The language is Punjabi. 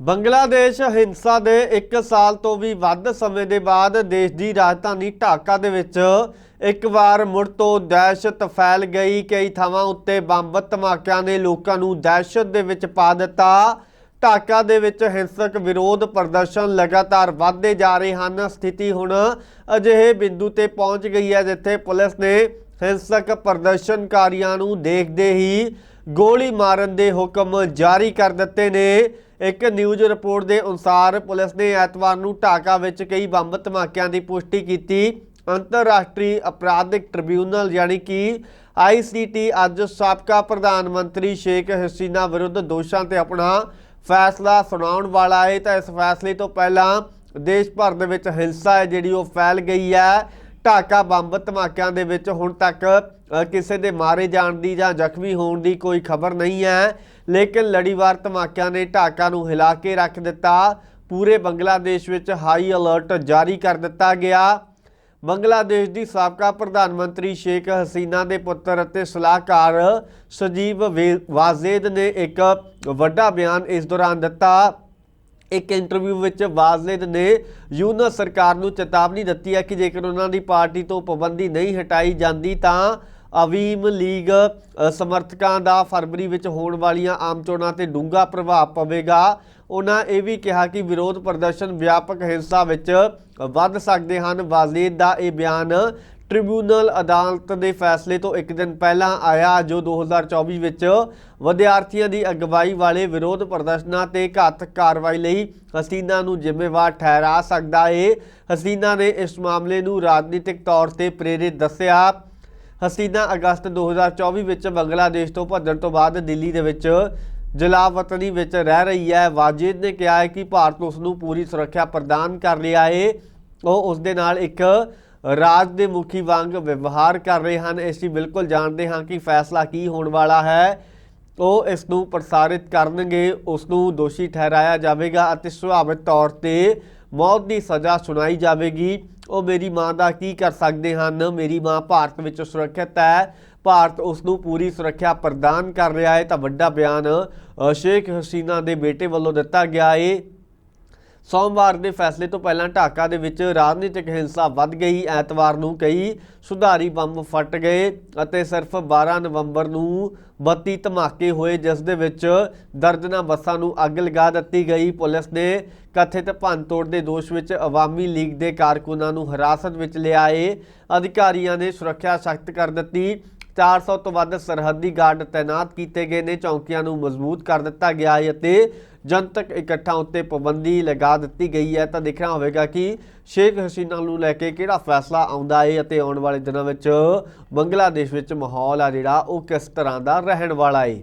ਬੰਗਲਾਦੇਸ਼ ਹਿੰਸਾ ਦੇ 1 ਸਾਲ ਤੋਂ ਵੀ ਵੱਧ ਸਮੇਂ ਦੇ ਬਾਅਦ ਦੇਸ਼ ਦੀ ਰਾਜਧਾਨੀ ਢਾਕਾ ਦੇ ਵਿੱਚ ਇੱਕ ਵਾਰ ਮੁੜ ਤੋਂ ਦਹਿਸ਼ਤ ਫੈਲ ਗਈ। ਕਈ ਥਾਵਾਂ ਉੱਤੇ ਬੰਬ ਧਮਾਕਿਆਂ ਨੇ ਲੋਕਾਂ ਨੂੰ ਦਹਿਸ਼ਤ ਦੇ ਵਿੱਚ ਪਾ ਦਿੱਤਾ। ਢਾਕਾ ਦੇ ਵਿੱਚ ਹਿੰਸਕ ਵਿਰੋਧ ਪ੍ਰਦਰਸ਼ਨ ਲਗਾਤਾਰ ਵਧਦੇ ਜਾ ਰਹੇ ਹਨ। ਸਥਿਤੀ ਹੁਣ ਅਜਿਹੇ ਬਿੰਦੂ ਤੇ ਪਹੁੰਚ ਗਈ ਹੈ ਜਿੱਥੇ ਪੁਲਿਸ ਨੇ ਹਿੰਸਕ ਪ੍ਰਦਰਸ਼ਨਕਾਰੀਆਂ ਨੂੰ ਦੇਖਦੇ ਹੀ ਗੋਲੀ ਮਾਰਨ ਦੇ ਹੁਕਮ ਜਾਰੀ ਕਰ ਦਿੱਤੇ ਨੇ। ਇੱਕ ਨਿਊਜ਼ ਰਿਪੋਰਟ ਦੇ ਅਨੁਸਾਰ ਪੁਲਿਸ ਨੇ ਐਤਵਾਰ ਨੂੰ ਢਾਕਾ ਵਿੱਚ ਕਈ ਬੰਬ ਧਮਾਕਿਆਂ ਦੀ ਪੁਸ਼ਟੀ ਕੀਤੀ। ਅੰਤਰਰਾਸ਼ਟਰੀ ਅਪਰਾਧਿਕ ਟ੍ਰਿਬਿਊਨਲ ਯਾਨੀ ਕਿ ਆਈਸੀਟੀ ਅੱਜ ਸਾਬਕਾ ਪ੍ਰਧਾਨ ਮੰਤਰੀ ਸ਼ੇਖ ਹਸੀਨਾ ਵਿਰੁੱਧ ਦੋਸ਼ਾਂ ਤੇ ਆਪਣਾ ਫੈਸਲਾ ਸੁਣਾਉਣ ਵਾਲਾ ਹੈ। ਤਾਂ ਇਸ ਫੈਸਲੇ ਤੋਂ ਪਹਿਲਾਂ ਦੇਸ਼ ਭਰ ਦੇ ਵਿੱਚ ਹਿੰਸਾ ਹੈ ਜਿਹੜੀ ਉਹ ਫੈਲ ਗਈ ਹੈ। ਢਾਕਾ ਬੰਬ ਧਮਾਕਿਆਂ ਦੇ ਵਿੱਚ ਹੁਣ ਤੱਕ ਕਿਸੇ ਦੇ ਮਾਰੇ ਜਾਣ ਦੀ ਜਾਂ ਜ਼ਖਮੀ ਹੋਣ ਦੀ ਕੋਈ ਖਬਰ ਨਹੀਂ ਹੈ। ਲੇਕਿਨ ਲੜੀਵਾਰ ਧਮਾਕਿਆਂ ਨੇ ਢਾਕਾ ਨੂੰ ਹਿਲਾ ਕੇ ਰੱਖ ਦਿੱਤਾ। ਪੂਰੇ ਬੰਗਲਾਦੇਸ਼ ਵਿੱਚ ਹਾਈ ਅਲਰਟ ਜਾਰੀ ਕਰ ਦਿੱਤਾ ਗਿਆ। ਬੰਗਲਾਦੇਸ਼ ਦੀ ਸਾਬਕਾ ਪ੍ਰਧਾਨ ਮੰਤਰੀ ਸ਼ੇਖ ਹਸੀਨਾ ਦੇ ਪੁੱਤਰ ਅਤੇ ਸਲਾਹਕਾਰ ਸਜੀਵ ਵਾਜ਼ੇਦ ਨੇ ਇੱਕ ਵੱਡਾ ਬਿਆਨ ਇਸ ਦੌਰਾਨ ਦਿੱਤਾ। ਇੱਕ ਇੰਟਰਵਿਊ ਵਿੱਚ ਵਾਜ਼ਲੇਦ ਨੇ ਯੂਨਸ ਸਰਕਾਰ ਨੂੰ ਚੇਤਾਵਨੀ ਦਿੱਤੀ ਹੈ ਕਿ ਜੇਕਰ ਉਹਨਾਂ ਦੀ ਪਾਰਟੀ ਤੋਂ ਪਾਬੰਦੀ ਨਹੀਂ ਹਟਾਈ ਜਾਂਦੀ ਤਾਂ ਅਵੀਮ ਲੀਗ ਸਮਰਥਕਾਂ ਦਾ ਫਰਵਰੀ ਵਿੱਚ ਹੋਣ ਵਾਲੀਆਂ ਆਮ ਚੋਣਾਂ ਤੇ ਡੂੰਘਾ ਪ੍ਰਭਾਵ ਪਵੇਗਾ। ਉਹਨਾਂ ਇਹ ਵੀ ਕਿਹਾ ਕਿ ਵਿਰੋਧ ਪ੍ਰਦਰਸ਼ਨ ਵਿਆਪਕ ਹਿੰਸਾ ਵਿੱਚ ਵੱਧ ਸਕਦੇ ਹਨ। ਵਾਜ਼ਲੇਦ ਦਾ ਇਹ ਬਿਆਨ ਟ੍ਰਿਬਿਊਨਲ ਅਦਾਲਤ ਦੇ ਫੈਸਲੇ ਤੋਂ ਇੱਕ ਦਿਨ ਪਹਿਲਾਂ ਆਇਆ, ਜੋ 2024 ਵਿੱਚ ਵਿਦਿਆਰਥੀਆਂ ਦੀ ਅਗਵਾਈ ਵਾਲੇ ਵਿਰੋਧ ਪ੍ਰਦਰਸ਼ਨਾਂ ਤੇ ਘਾਤਕ ਕਾਰਵਾਈ ਲਈ ਹਸੀਨਾ ਨੂੰ ਜ਼ਿੰਮੇਵਾਰ ਠਹਿਰਾ ਸਕਦਾ ਹੈ ਹਸੀਨਾ ਨੇ ਇਸ ਮਾਮਲੇ ਨੂੰ ਰਾਜਨੀਤਿਕ ਤੌਰ ਤੇ ਪ੍ਰੇਰਿਤ ਦੱਸਿਆ। ਹਸੀਨਾ ਅਗਸਤ 2024 ਵਿੱਚ ਬੰਗਲਾਦੇਸ਼ ਤੋਂ ਭੱਜਣ ਤੋਂ ਬਾਅਦ ਦਿੱਲੀ ਦੇ ਵਿੱਚ ਜਲਾਵਤਨੀ ਵਿੱਚ ਰਹਿ ਰਹੀ ਹੈ। ਵਾਜਿਦ ਨੇ ਕਿਹਾ ਹੈ ਕਿ ਭਾਰਤ ਉਸ ਨੂੰ ਪੂਰੀ ਸੁਰੱਖਿਆ ਪ੍ਰਦਾਨ ਕਰ ਰਿਹਾ ਹੈ ਉਹ ਉਸ ਦੇ ਨਾਲ ਇੱਕ ਰਾਜ ਦੇ ਮੁਖੀ ਵਾਂਗ ਵਿਵਹਾਰ ਕਰ ਰਹੇ ਹਨ। ਅਸੀਂ ਬਿਲਕੁਲ ਜਾਣਦੇ ਹਾਂ ਕਿ ਫੈਸਲਾ ਕੀ ਹੋਣ ਵਾਲਾ ਹੈ। ਉਹ ਇਸ ਨੂੰ ਪ੍ਰਸਾਰਿਤ ਕਰਨਗੇ, ਉਸ ਨੂੰ ਦੋਸ਼ੀ ਠਹਿਰਾਇਆ ਜਾਵੇਗਾ ਅਤੇ ਸੁਭਾਵਿਕ ਤੌਰ ਤੇ ਮੌਤ ਦੀ ਸਜ਼ਾ ਸੁਣਾਈ ਜਾਵੇਗੀ। ਉਹ ਮੇਰੀ ਮਾਂ ਦਾ ਕੀ ਕਰ ਸਕਦੇ ਹਨ? ਮੇਰੀ ਮਾਂ ਭਾਰਤ ਵਿੱਚ ਸੁਰੱਖਿਅਤ ਹੈ। ਭਾਰਤ ਉਸ ਨੂੰ ਪੂਰੀ ਸੁਰੱਖਿਆ ਪ੍ਰਦਾਨ ਕਰ ਰਿਹਾ ਹੈ। ਤਾਂ ਵੱਡਾ ਬਿਆਨ ਸ਼ੇਖ ਹਸੀਨਾ ਦੇ ਬੇਟੇ ਵੱਲੋਂ ਦਿੱਤਾ ਗਿਆ ਹੈ ਸੋਮਵਾਰ ਦੇ ਫੈਸਲੇ ਤੋਂ ਪਹਿਲਾਂ ਢਾਕਾ ਦੇ ਵਿੱਚ ਰਾਜਨੀਤਿਕ ਹਿੰਸਾ ਵੱਧ ਗਈ। ਐਤਵਾਰ ਨੂੰ ਕਈ ਸੁਧਾਰੀ ਬੰਬ ਫਟ ਗਏ ਅਤੇ ਸਿਰਫ 12 ਨਵੰਬਰ ਨੂੰ 32 ਧਮਾਕੇ ਹੋਏ, ਜਿਸ ਦੇ ਵਿੱਚ ਦਰਜਨਾਂ ਬੱਸਾਂ ਨੂੰ ਅੱਗ ਲਗਾ ਦਿੱਤੀ ਗਈ। ਪੁਲਿਸ ਨੇ ਕਥਿਤ ਭੰਨਤੋੜ ਦੇ ਦੋਸ਼ ਵਿੱਚ ਅਵਾਮੀ ਲੀਗ ਦੇ ਕਾਰਕੁਨਾਂ ਨੂੰ ਹਿਰਾਸਤ ਵਿੱਚ ਲਿਆਏ। ਅਧਿਕਾਰੀਆਂ ਨੇ ਸੁਰੱਖਿਆ ਸਖਤ ਕਰ ਦਿੱਤੀ। 400 ਤੋਂ ਵੱਧ ਸਰਹੱਦੀ ਗਾਰਡ ਤਾਇਨਾਤ ਕੀਤੇ ਗਏ ਨੇ। ਚੌਕੀਆਂ ਨੂੰ ਮਜ਼ਬੂਤ ਕਰ ਦਿੱਤਾ ਗਿਆ ਹੈ ਅਤੇ ਜਨਤਕ ਇਕੱਠਾਂ ਉੱਤੇ ਪਾਬੰਦੀ ਲਗਾ ਦਿੱਤੀ ਗਈ ਹੈ। ਤਾਂ ਦੇਖਣਾ ਹੋਵੇਗਾ ਕਿ ਸ਼ੇਖ ਹਸੀਨਾ ਨੂੰ ਲੈ ਕੇ ਕਿਹੜਾ ਫੈਸਲਾ ਆਉਂਦਾ ਹੈ ਅਤੇ ਆਉਣ ਵਾਲੇ ਦਿਨਾਂ ਵਿੱਚ ਬੰਗਲਾਦੇਸ਼ ਵਿੱਚ ਮਾਹੌਲ ਆ ਜਿਹੜਾ, ਉਹ ਕਿਸ ਤਰ੍ਹਾਂ ਦਾ ਰਹਿਣ ਵਾਲਾ ਹੈ?